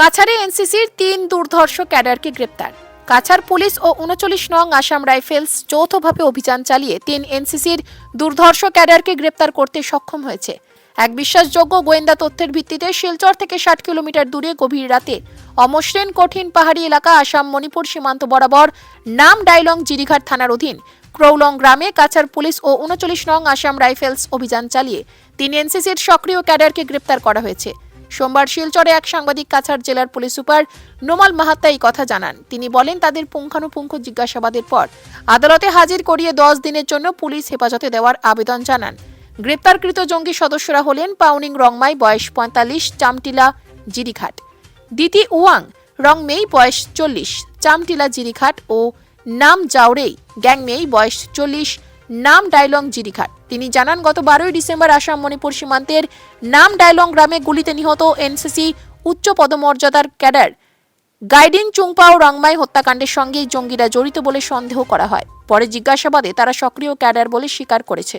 কাছাড়ে এনসিসির তিন দুর্ধর্ষ ক্যাডারকে গ্রেপ্তার। কাছাড় পুলিশ ও উনচল্লিশ নং আসাম রাইফেলস যৌথভাবে অভিযান চালিয়ে তিন এনসিসির দুর্ধর্ষ ক্যাডারকে গ্রেপ্তার করতে সক্ষম হয়েছে। এক বিশ্বাসযোগ্য গোয়েন্দা তথ্যের ভিত্তিতে শিলচর থেকে ষাট কিলোমিটার দূরে গভীর রাতে অমসৃণ কঠিন পাহাড়ি এলাকা আসাম মণিপুর সীমান্ত বরাবর নাম ডাইলং জিরিঘাট থানার অধীন ক্রৌলং গ্রামে কাছাড় পুলিশ ও উনচল্লিশ নং আসাম রাইফেলস অভিযান চালিয়ে তিন এনসিসির সক্রিয় ক্যাডারকে গ্রেপ্তার করা হয়েছে। সোমবার শিলচরে এক সাংবাদিক কাছাড় জেলার পুলিশ সুপার নোমাল মাহাত্তা এই কথা জানান। তিনি বলেন, তাদের পুঙ্খানুপুঙ্খ জিজ্ঞাসাবাদের পর আদালতে হাজির করিয়ে দশ দিনের জন্য পুলিশ হেফাজতে দেওয়ার আবেদন জানান। গ্রেপ্তারকৃত জঙ্গি সদস্যরা হলেন পাউনিং রংমাই, বয়স পঁয়তাল্লিশ, চামটিলা জিরিঘাট দিতি উয়াং, রংমেই, বয়স চল্লিশ, চামটিলা জিরিঘাট ও নাম জাওরেই, গ্যাংমেই, বয়স চল্লিশ নাম ডাইলং জিরিঘাট তিনি জানান, গত বারোই ডিসেম্বর আসাম মণিপুর সীমান্তের নাম ডাইলং গ্রামে গুলিতে নিহত এনসিসি উচ্চ পদমর্যাদার ক্যাডার গাইডিং ও রংমাই হত্যাকাণ্ডের সঙ্গে জঙ্গিরা জড়িত বলে সন্দেহ করা হয়। পরে জিজ্ঞাসাবাদে তারা সক্রিয় ক্যাডার বলে স্বীকার করেছে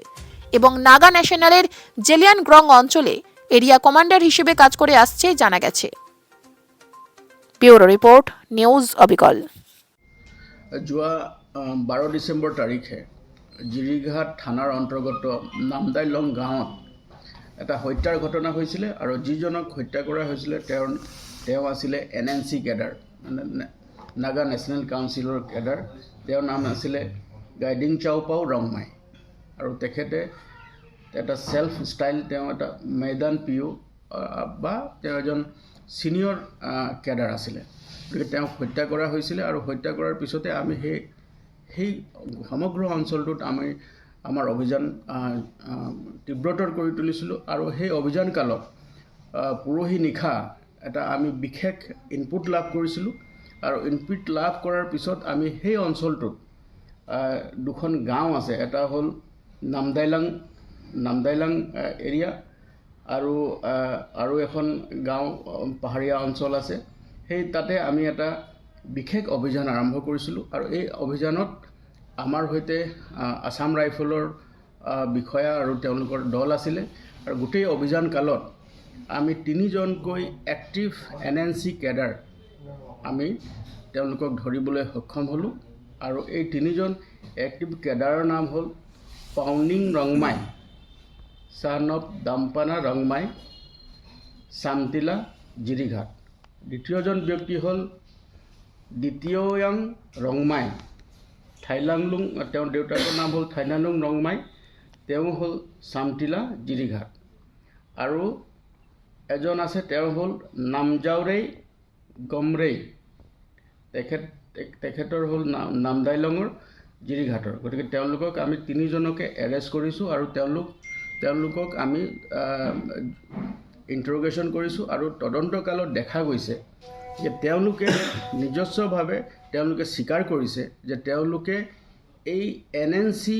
এবং নাগা ন্যাশনালের জেলিয়ান গ্রং অঞ্চলে এরিয়া কমান্ডার হিসেবে কাজ করে আসছে জানা গেছে। ব্যুরো রিপোর্ট, নিউজ অবিকল। যোৱা বাৰ ডিচেম্বৰ তাৰিখে জিৰিঘাট থানাৰ অন্তৰ্গত নামদাইলং গাঁৱত এটা হত্যাৰ ঘটনা হৈছিলে আৰু যিজনক হত্যা কৰা হৈছিলে তেওঁৰ, তেওঁ আছিলে এন এন চি কেডাৰ মানে নাগা নেশ্যনেল কাউন্সিলৰ কেডাৰ। তেওঁৰ নাম আছিলে গাইডিং চাওপাও ৰংমাই। আৰু তেখেতে এটা ছেল্ফ ষ্টাইল তেওঁ এটা মৈদান পি ইউ বা তেওঁ এজন ছিনিয়ৰ কেডাৰ আছিলে। গতিকে তেওঁক হত্যা কৰা হৈছিলে আৰু হত্যা কৰাৰ পিছতে আমি সেই সেই সমগ্ৰ অঞ্চলটোত আমি আমাৰ অভিযান তীব্ৰতৰ কৰি তুলিছিলোঁ আৰু সেই অভিযান কালত পৰহি নিশা এটা আমি বিশেষ ইনপুট লাভ কৰিছিলোঁ আৰু ইনপুট লাভ কৰাৰ পিছত আমি সেই অঞ্চলটোত দুখন গাঁও আছে। এটা হ'ল নামদাইলাং নামদাইলাং এৰিয়া আৰু আৰু এখন গাঁও পাহাৰীয়া অঞ্চল আছে। সেই তাতে আমি এটা বিশেষ অভিযান আৰম্ভ কৰিছিলোঁ আৰু এই অভিযানত আমাৰ সৈতে আছাম ৰাইফলৰ বিষয়া আৰু তেওঁলোকৰ দল আছিলে। আৰু গোটেই অভিযান কালত আমি তিনিজনকৈ active N N C cadre আমি তেওঁলোকক ধৰিবলৈ সক্ষম হ'লোঁ। আৰু এই তিনিজন এক্টিভ কেডাৰৰ নাম হ'ল পাউনিং ৰংমাই, চান অফ দাম্পানা ৰংমাই, চামটিলা জিৰিঘাট। দ্বিতীয়জন ব্যক্তি হ'ল দ্বিতীয়য়াং ৰংমাই। থাইলাংলুং, তেওঁৰ দেউতাকৰ নাম হ'ল থাইলাংলুং ৰংমাই, তেওঁ হ'ল চামটিলা জিৰিঘাট। আৰু এজন আছে তেওঁ হ'ল নামজাওৰেই গমৰেই। তেখেত, তেখেতৰ হ'ল নাম নামদাইলঙৰ জিৰিঘাটৰ। গতিকে তেওঁলোকক আমি তিনিজনকে এৰেষ্ট কৰিছোঁ আৰু তেওঁলোক, তেওঁলোকক আমি ইণ্টাৰগেশ্যন কৰিছোঁ আৰু তদন্তকালত দেখা গৈছে যে তেওঁলোকে নিজস্বভাৱে তেওঁলোকে স্বীকাৰ কৰিছে যে তেওঁলোকে এই এন এন চি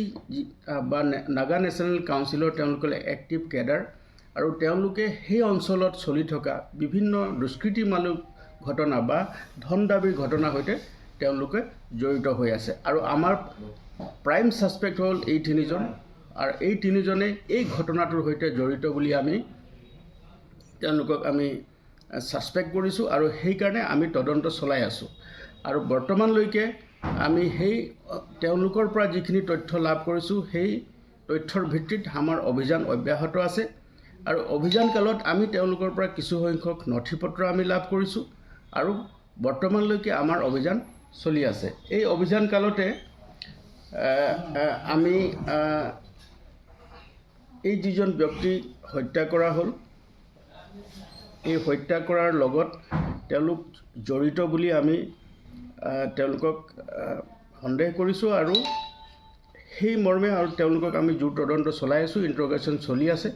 বা নাগা নেশ্যনেল কাউন্সিলৰ তেওঁলোকৰ এক্টিভ কেডাৰ আৰু তেওঁলোকে সেই অঞ্চলত চলি থকা বিভিন্ন দুষ্কৃতিমালক ঘটনা বা ধন দাবীৰ ঘটনাৰ সৈতে তেওঁলোকে জড়িত হৈ আছে। আৰু আমাৰ প্ৰাইম ছাছপেক্ট হ'ল এই তিনিজন আৰু এই তিনিজনে এই ঘটনাটোৰ সৈতে জড়িত বুলি আমি তেওঁলোকক আমি ছাছপেক্ট কৰিছোঁ আৰু সেইকাৰণে আমি তদন্ত চলাই আছোঁ। আৰু বৰ্তমানলৈকে আমি সেই, তেওঁলোকৰ পৰা যিখিনি তথ্য লাভ কৰিছোঁ, সেই তথ্যৰ ভিত্তিত আমাৰ অভিযান অব্যাহত আছে। আৰু অভিযান কালত আমি তেওঁলোকৰ পৰা কিছুসংখ্যক নথি পত্ৰ আমি লাভ কৰিছোঁ আৰু বৰ্তমানলৈকে আমাৰ অভিযান চলি আছে। এই অভিযান কালতে আমি এই যিজন ব্যক্তি হত্যা কৰা হ'ল এই হত্যা কৰাৰ লগত তেওঁলোক জড়িত বুলি আমি তেওঁলোকক সন্দেহ কৰিছোঁ আৰু সেই মৰ্মে আৰু তেওঁলোকক আমি জোৰ তদন্ত চলাই আছোঁ ইণ্টাৰগেশ্যন চলি আছে।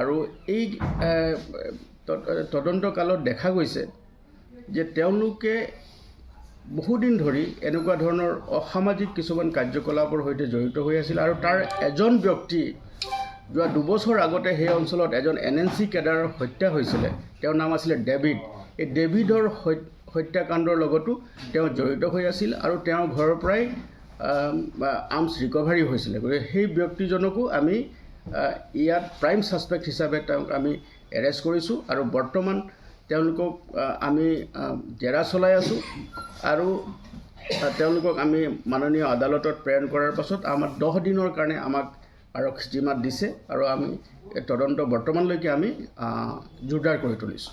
আৰু এই আহ, ত- তদন্ত কালত দেখা গৈছে যে তেওঁলোকে বহুদিন ধৰি এনেকুৱা ধৰণৰ অসামাজিক কিছুমান কাৰ্যকলাপৰ সৈতে জড়িত হৈ আছিল আৰু তাৰ এজন ব্যক্তি যোৱা দুবছৰ আগতে সেই অঞ্চলত এজন এন এন চি কেডাৰৰ হত্যা হৈছিলে। তেওঁৰ নাম আছিলে ডেভিড। এই ডেভিডৰ হত্যাকাণ্ডৰ লগতো তেওঁ জড়িত হৈ আছিল আৰু তেওঁৰ ঘৰৰ পৰাই আৰ্মছ ৰিকভাৰী হৈছিলে। গতিকে সেই ব্যক্তিজনকো আমি ইয়াত প্ৰাইম ছাছপেক্ট হিচাপে তেওঁক আমি এৰেষ্ট কৰিছোঁ আৰু বৰ্তমান তেওঁলোকক আমি জেৰা চলাই আছোঁ আৰু তেওঁলোকক আমি মাননীয় আদালতত প্ৰেৰণ কৰাৰ পাছত আমাৰ দহ দিনৰ কাৰণে আমাক আৰক্ষী আৰক্ষীমাত দিছে। আৰু আমি তদন্ত বৰ্তমানলৈকে আমি জোৰদাৰ কৰি তুলিছোঁ।